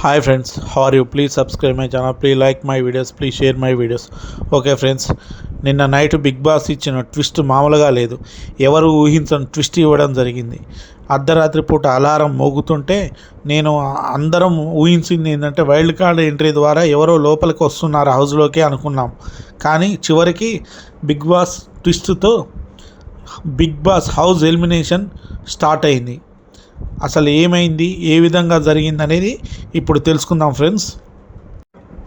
Hi friends how are you please subscribe my channel please like my videos please share my videos okay friends నిన్న night Bigg Boss ఇచ్చిన twist మామూలుగా లేదు. ఎవరు ఊహించని twist ఇవ్వడం జరిగింది. అర్ధరాత్రి పూట అలారం మోగుతుంటే నేను అందరం ఊహించింది ఏంటంటే వైల్డ్ కార్డ్ ఎంట్రీ ద్వారా ఎవరో లోపలికి వస్తున్నారు హౌస్లోకి అనుకున్నాం. కానీ చివరికి Bigg Boss ట్విస్ట్తో Bigg Boss house elimination start అయింది. అసలు ఏమైంది? ఏ విధంగా జరిగింది అనేది ఇప్పుడు తెలుసుకుందాం ఫ్రెండ్స్.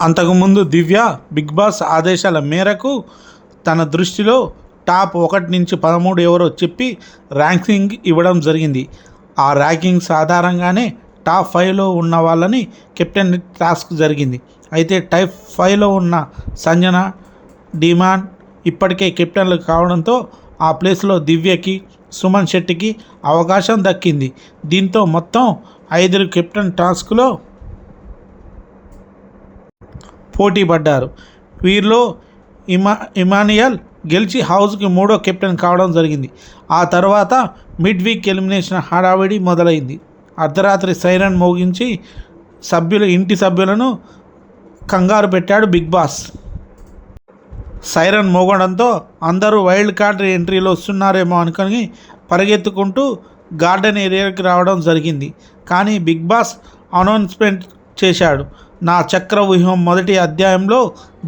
అంతకుముందు దివ్య బిగ్ బాస్ ఆదేశాల మేరకు తన దృష్టిలో టాప్ ఒకటి నుంచి పదమూడు ఎవరో చెప్పి ర్యాంకింగ్ ఇవ్వడం జరిగింది. ఆ ర్యాంకింగ్స్ ఆధారంగానే టాప్ ఫైవ్లో ఉన్న వాళ్ళని కెప్టెన్ టాస్క్ జరిగింది. అయితే టైప్ ఫైవ్లో ఉన్న సంజన డిమాన్ ఇప్పటికే కెప్టెన్లు కావడంతో ఆ ప్లేస్లో దివ్యకి సుమన్ శెట్టికి అవకాశం దక్కింది. దీంతో మొత్తం ఐదురు కెప్టెన్ టాస్క్లో పోటీ పడ్డారు. వీరిలో ఇమా ఇమానియల్ గెలిచి హౌస్కి మూడో కెప్టెన్ కావడం జరిగింది. ఆ తర్వాత మిడ్ వీక్ ఎలిమినేషన్ హడావిడి మొదలైంది. అర్ధరాత్రి సైరన్ మోగించి సభ్యులు ఇంటి సభ్యులను కంగారు పెట్టాడు బిగ్ బాస్. సైరన్ మోగడంతో అందరూ వైల్డ్ కార్డ్ ఎంట్రీలో వస్తున్నారేమో అనుకొని పరిగెత్తుకుంటూ గార్డెన్ ఏరియాకి రావడం జరిగింది. కానీ బిగ్ బాస్ అనౌన్స్మెంట్ చేశాడు. నా చక్ర వ్యూహం మొదటి అధ్యాయంలో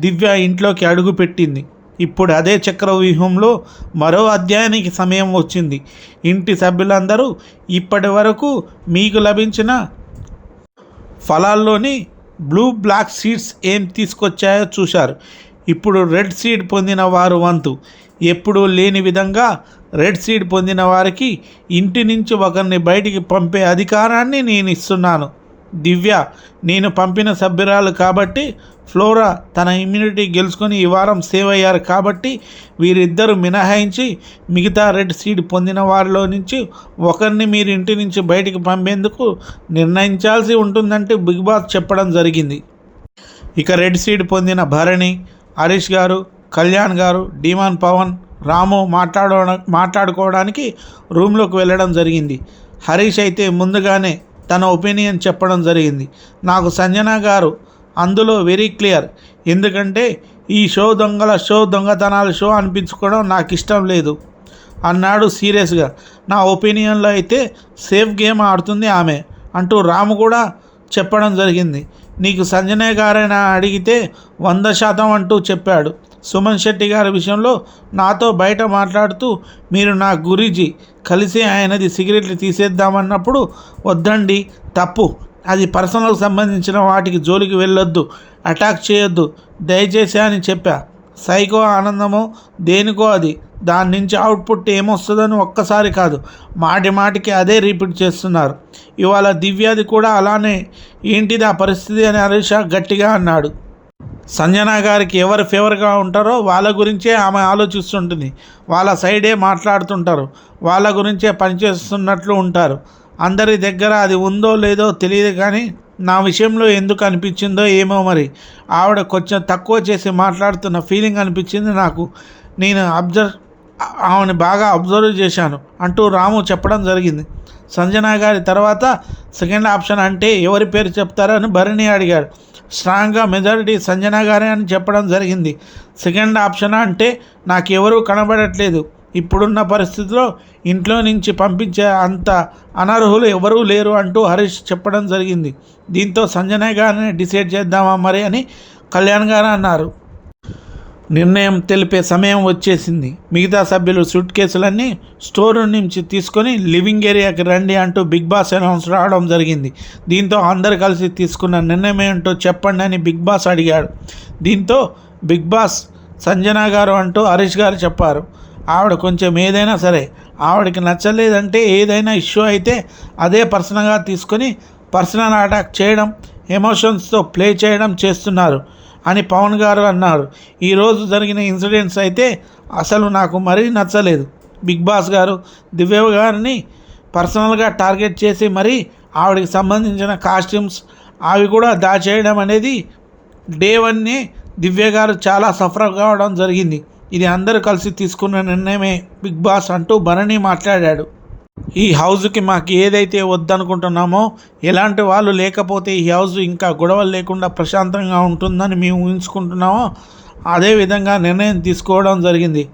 దివ్య ఇంట్లోకి అడుగు పెట్టింది ఇప్పుడు అదే చక్ర వ్యూహంలో మరో అధ్యాయానికి సమయం వచ్చింది. ఇంటి సభ్యులందరూ ఇప్పటి వరకు మీకు లభించిన ఫలాల్లోని బ్లూ బ్లాక్ సీడ్స్ ఏం తీసుకొచ్చాయో చూశారు. ఇప్పుడు రెడ్ సీడ్ పొందిన వారు వంతు. ఎప్పుడూ లేని విధంగా రెడ్ సీడ్ పొందిన వారికి ఇంటి నుంచి ఒకరిని బయటికి పంపే అధికారాన్ని నేను ఇస్తున్నాను. దివ్య నేను పంపిన సభ్యురాలు కాబట్టి ఫ్లోరా తన ఇమ్యూనిటీ గెలుచుకొని ఈ వారం సేవ్ అయ్యారు కాబట్టి వీరిద్దరు మినహాయించి మిగతా రెడ్ సీడ్ పొందిన వారిలో నుంచి ఒకరిని మీరు ఇంటి నుంచి బయటికి పంపేందుకు నిర్ణయించాల్సి ఉంటుందంటే బిగ్ బాస్ చెప్పడం జరిగింది. ఇక రెడ్ సీడ్ పొందిన భరణి హరీష్ గారు కళ్యాణ్ గారు డీమాన్ పవన్ రాము మాట్లాడ మాట్లాడుకోవడానికి రూమ్లోకి వెళ్ళడం జరిగింది. హరీష్ అయితే ముందుగానే తన ఒపీనియన్ చెప్పడం జరిగింది. నాకు సంజన గారు అందులో వెరీ క్లియర్. ఎందుకంటే ఈ షో దొంగల షో దొంగతనాల షో అనిపించుకోవడం నాకు ఇష్టం లేదు అన్నాడు సీరియస్గా. నా ఒపీనియన్లో అయితే సేఫ్ గేమ్ ఆడుతుంది ఆమె అంటూ రాము కూడా చెప్పడం జరిగింది. నీకు సంజనయ్య గారైనా అడిగితే వంద శాతం అంటూ చెప్పాడు. సుమన్ శెట్టి గారి విషయంలో నాతో బయట మాట్లాడుతూ మీరు నా గురించి కలిసి ఆయనది సిగరెట్లు తీసేద్దామన్నప్పుడు వద్దండి తప్పు. అది పర్సనల్కి సంబంధించిన వాటికి జోలికి వెళ్ళొద్దు అటాక్ చేయొద్దు దయచేసి అని చెప్పా. సైకో ఆనందమో దేనికో అది. దాని నుంచి అవుట్పుట్ ఏమొస్తుందని ఒక్కసారి కాదు మాటి మాటికి అదే రిపీట్ చేస్తున్నారు. ఇవాళ దివ్యాది కూడా అలానే ఏంటిది ఆ పరిస్థితి అని హరీష గట్టిగా అన్నాడు. సంజన గారికి ఎవరు ఫేవర్గా ఉంటారో వాళ్ళ గురించే ఆమె ఆలోచిస్తుంటుంది. వాళ్ళ సైడే మాట్లాడుతుంటారు. వాళ్ళ గురించే పనిచేస్తున్నట్లు ఉంటారు. అందరి దగ్గర అది ఉందో లేదో తెలియదు కానీ నా విషయంలో ఎందుకు అనిపించిందో ఏమో మరి. ఆవిడ కొంచెం తక్కువ చేసి మాట్లాడుతున్న ఫీలింగ్ అనిపించింది నాకు. నేను అబ్జర్వ్ ఆమెను బాగా అబ్జర్వ్ చేశాను అంటూ రాము చెప్పడం జరిగింది. సంజన గారి తర్వాత సెకండ్ ఆప్షన్ అంటే ఎవరి పేరు చెప్తారని భరణి అడిగాడు. స్ట్రాంగ్గా మెజారిటీ సంజన గారే అని చెప్పడం జరిగింది. సెకండ్ ఆప్షన్ అంటే నాకు ఎవరూ కనబడట్లేదు. ఇప్పుడున్న పరిస్థితిలో ఇంట్లో నుంచి పంపించే అంత అనర్హులు ఎవరూ లేరు అంటూ హరీష్ చెప్పడం జరిగింది. దీంతో సంజనయ్ గారిని డిసైడ్ చేద్దామా మరి అని కళ్యాణ్ గారు అన్నారు. నిర్ణయం తెలిపే సమయం వచ్చేసింది. మిగతా సభ్యులు సూట్ కేసులన్నీ స్టోర్ నుంచి తీసుకొని లివింగ్ ఏరియాకి రండి అంటూ బిగ్ బాస్ అనౌన్స్ రావడం జరిగింది. దీంతో అందరు కలిసి తీసుకున్న నిర్ణయం ఏంటో చెప్పండి అని బిగ్ బాస్ అడిగాడు. దీంతో బిగ్ బాస్ సంజన గారు అంటూ హరీష్ గారు చెప్పారు. ఆవిడ కొంచెం ఏదైనా సరే ఆవిడకి నచ్చలేదంటే ఏదైనా ఇష్యూ అయితే అదే పర్సనల్గా తీసుకొని పర్సనల్ అటాక్ చేయడం ఎమోషన్స్తో ప్లే చేయడం చేస్తున్నారు. అని పవన్ గారు అన్నారు. ఈరోజు జరిగిన ఇన్సిడెంట్స్ అయితే అసలు నాకు మరీ నచ్చలేదు. బిగ్ బాస్ గారు దివ్య గారిని పర్సనల్గా టార్గెట్ చేసి మరీ ఆవిడకి సంబంధించిన కాస్ట్యూమ్స్ అవి కూడా దాచేయడం అనేది డే వన్నే దివ్య గారు చాలా సఫర్ కావడం జరిగింది. ఇది అందరూ కలిసి తీసుకున్న నిర్ణయమే బిగ్ బాస్ అంటూ భరణి మాట్లాడాడు. ఈ హౌస్కి మాకు ఏదైతే వద్దనుకుంటున్నామో ఎలాంటి వాళ్ళు లేకపోతే ఈ హౌస్ ఇంకా గొడవలు లేకుండా ప్రశాంతంగా ఉంటుందని మేము ఊహించుకుంటున్నామో అదే విధంగా నిర్ణయం తీసుకోవడం జరిగింది.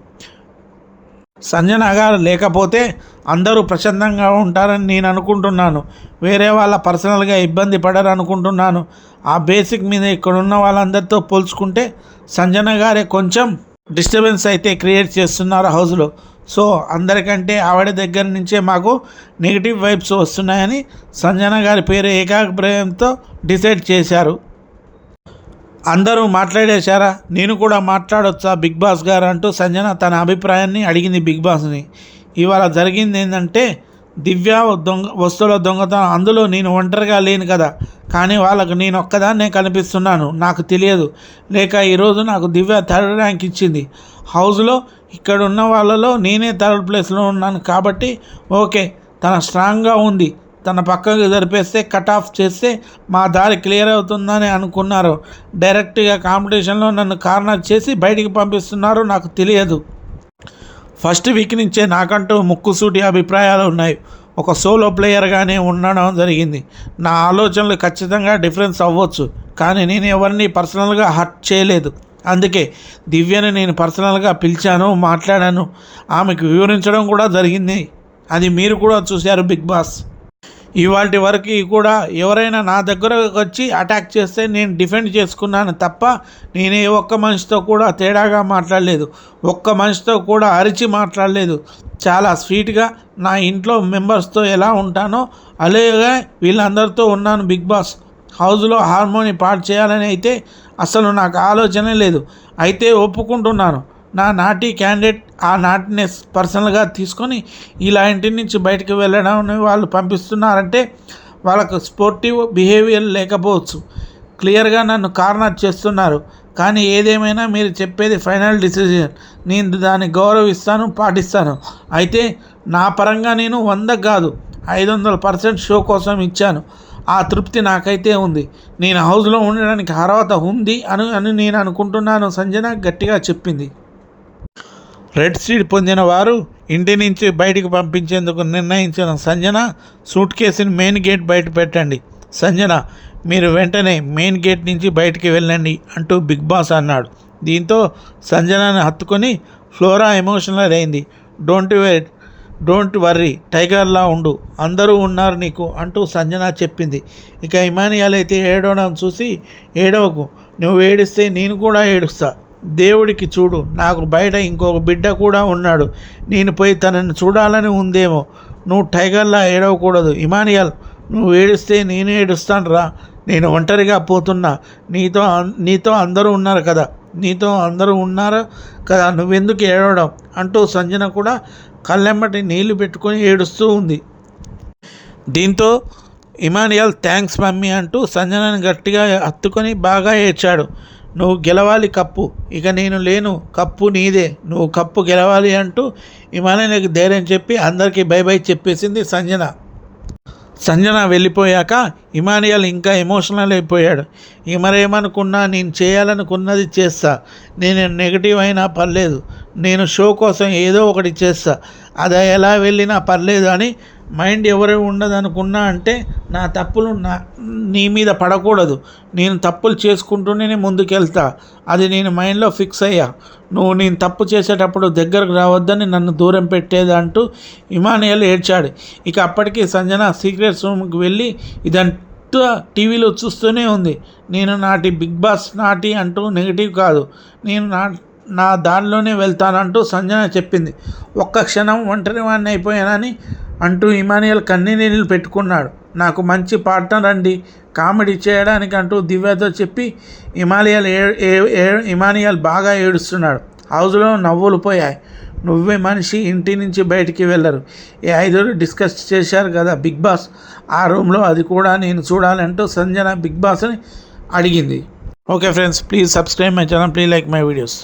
సంజన గారు లేకపోతే అందరూ ప్రశాంతంగా ఉంటారని నేను అనుకుంటున్నాను. వేరే వాళ్ళ పర్సనల్గా ఇబ్బంది పడరు అనుకుంటున్నాను ఆ బేసిక్ మీద ఇక్కడ ఉన్న వాళ్ళందరితో పోల్చుకుంటే సంజన గారే కొంచెం డిస్టర్బెన్స్ అయితే క్రియేట్ చేస్తున్నారు హౌస్లో సో అందరికంటే ఆవిడ దగ్గర నుంచే మాకు నెగిటివ్ వైబ్స్ వస్తున్నాయని సంజన గారి పేరు ఏకాభిప్రాయంతో డిసైడ్ చేశారు. అందరూ మాట్లాడేశారా? నేను కూడా మాట్లాడొచ్చా? బిగ్ బాస్ గారు అంటూ సంజన తన అభిప్రాయాన్ని అడిగింది బిగ్ బాస్ని. ఇవాళ జరిగింది ఏంటంటే దివ్య దొంగ వస్తువుల దొంగతనం అందులో నేను ఒంటరిగా లేను కదా. కానీ వాళ్ళకు నేను ఒక్కదాన్నే కనిపిస్తున్నాను. నాకు తెలియదు. లేక ఈరోజు నాకు దివ్య థర్డ్ ర్యాంక్ ఇచ్చింది. హౌస్లో ఇక్కడ ఉన్న వాళ్ళలో నేనే థర్డ్ ప్లేస్లో ఉన్నాను కాబట్టి ఓకే తన స్ట్రాంగ్గా ఉంది. తన పక్కకు జరిపేస్తే కట్ ఆఫ్ చేస్తే మా దారి క్లియర్ అవుతుందని అనుకున్నారు. డైరెక్ట్గా కాంపిటీషన్లో నన్ను కార్నర్ చేసి బయటికి పంపిస్తున్నారు. నాకు తెలియదు. ఫస్ట్ వీక్ నుంచే నాకంటూ ముక్కుసూటి అభిప్రాయాలు ఉన్నాయి. ఒక సోలో ప్లేయర్గానే ఉండడం జరిగింది. నా ఆలోచనలు ఖచ్చితంగా డిఫరెన్స్ అవ్వచ్చు. కానీ నేను ఎవరిని పర్సనల్గా హర్ట్ చేయలేదు. అందుకే దివ్యను నేను పర్సనల్గా పిలిచాను మాట్లాడాను. ఆమెకు వివరించడం కూడా జరిగింది. అది మీరు కూడా చూశారు బిగ్ బాస్. ఇవాటి వరకు కూడా ఎవరైనా నా దగ్గరకు వచ్చి అటాక్ చేస్తే నేను డిఫెండ్ చేసుకున్నాను తప్ప నేనే ఒక్క మనిషితో కూడా తేడాగా మాట్లాడలేదు. ఒక్క మనిషితో కూడా అరిచి మాట్లాడలేదు. చాలా స్వీట్గా నా ఇంట్లో మెంబర్స్తో ఎలా ఉంటానో అలాగే వీళ్ళందరితో ఉన్నాను బిగ్ బాస్. హౌస్లో హార్మోని పాడు చేయాలని అయితే అసలు నాకు ఆలోచనే లేదు. అయితే ఒప్పుకుంటున్నాను. నా నాటి క్యాండిడేట్ ఆ నాటినెస్ పర్సనల్గా తీసుకొని ఇలా ఇంటి నుంచి బయటకు వెళ్ళడం వాళ్ళు పంపిస్తున్నారంటే వాళ్ళకు స్పోర్టివ్ బిహేవియర్ లేకపోవచ్చు. క్లియర్గా నన్ను కార్నర్ చేస్తున్నారు. కానీ ఏదేమైనా మీరు చెప్పేది ఫైనల్ డిసిజన్. నేను దాన్ని గౌరవిస్తాను పాటిస్తాను. అయితే నా పరంగా నేను వంద కాదు ఐదు వందల పర్సెంట్ షో కోసం ఇచ్చాను. ఆ తృప్తి నాకైతే ఉంది. నేను హౌస్లో ఉండడానికి అర్హత ఉంది అని అని నేను అనుకుంటున్నాను సంజన గట్టిగా చెప్పింది. రెడ్ సీడ్ పొందిన వారు ఇంటి నుంచి బయటికి పంపించేందుకు నిర్ణయించిన సంజన సూట్ కేసుని మెయిన్ గేట్ బయట పెట్టండి. సంజన మీరు వెంటనే మెయిన్ గేట్ నుంచి బయటికి వెళ్ళండి అంటూ బిగ్ బాస్ అన్నాడు. దీంతో సంజనాని హత్తుకొని ఫ్లోరా ఎమోషనల్ అయింది. డోంట్ వెయిట్ డోంట్ వర్రీ టైగర్లా ఉండు అందరూ ఉన్నారు నీకు అంటూ సంజన చెప్పింది. ఇక ఇమానియాల్ అయితే ఏడవడం చూసి ఏడవకు నువ్వు ఏడిస్తే నేను కూడా ఏడుస్తా దేవుడికి చూడు నాకు బయట ఇంకొక బిడ్డ కూడా ఉన్నాడు. నేను పోయి తనని చూడాలని ఉందేమో. నువ్వు టైగర్లా ఏడవకూడదు. ఇమానియల్ నువ్వు ఏడిస్తే నేను ఏడుస్తాను రా నేను ఒంటరిగా పోతున్నా. నీతో నీతో అందరూ ఉన్నారు కదా. నీతో అందరూ ఉన్నారు కదా? నువ్వెందుకు ఏడవడం? అంటూ సంజన కూడా కళ్ళెమ్మటి నీళ్ళు పెట్టుకొని ఏడుస్తూ ఉంది. దీంతో ఇమానియల్ థ్యాంక్స్ మమ్మీ అంటూ సంజనని గట్టిగా హత్తుకొని బాగా ఏడ్చాడు. నువ్వు గెలవాలి కప్పు. ఇక నేను లేను కప్పు నీదే. నువ్వు కప్పు గెలవాలి అంటూ ఇమానియల్కి ధైర్యం చెప్పి అందరికీ బై బై చెప్పేసింది సంజన. సంజన వెళ్ళిపోయాక ఇమానియల్ ఇంకా ఎమోషనల్ అయిపోయాడు. ఇమరేమనుకున్నా నేను చేయాలనుకున్నది చేస్తా. నేను నెగిటివ్ అయినా పర్లేదు. నేను షో కోసం ఏదో ఒకటి చేస్తా. అది ఎలా వెళ్ళినా పర్లేదు అని మైండ్ ఎవరు ఉండదనుకున్నా అంటే నా తప్పులు నా నీ మీద పడకూడదు. నేను తప్పులు చేసుకుంటూనే ముందుకెళ్తా. అది నేను మైండ్లో ఫిక్స్ అయ్యా. నువ్వు నేను తప్పు చేసేటప్పుడు దగ్గరకు రావద్దని నన్ను దూరం పెట్టేది అంటూ ఇమానియల్ ఏడ్చాడు. ఇక అప్పటికి సంజన సీక్రెట్స్ రూమ్కి వెళ్ళి ఇదంతా టీవీలో చూస్తూనే ఉంది. నేను నాటి బిగ్ బాస్ నాటి అంటూ నెగిటివ్ కాదు. నేను నా నా దారిలోనే వెళ్తానంటూ సంజన చెప్పింది. ఒక్క క్షణం ఒంటరి వాడిని అయిపోయానని అంటూ ఇమానియల్ కన్నీళ్ళు పెట్టుకున్నాడు. నాకు మంచి పార్ట్నర్ అండి కామెడీ చేయడానికి అంటూ దివ్యతో చెప్పి ఇమానియల్ ఏ ఇమానియల్ బాగా ఏడుస్తున్నాడు. హౌస్లో నవ్వులు పోయాయి. నువ్వే మనిషి ఇంటి నుంచి బయటికి వెళ్ళరు. ఈ ఐదుగురు డిస్కస్ చేశారు కదా బిగ్ బాస్. ఆ రూమ్లో అది కూడా నేను చూడాలంటూ సంజన బిగ్ బాస్ని అడిగింది. Okay friends please subscribe my channel please like my videos.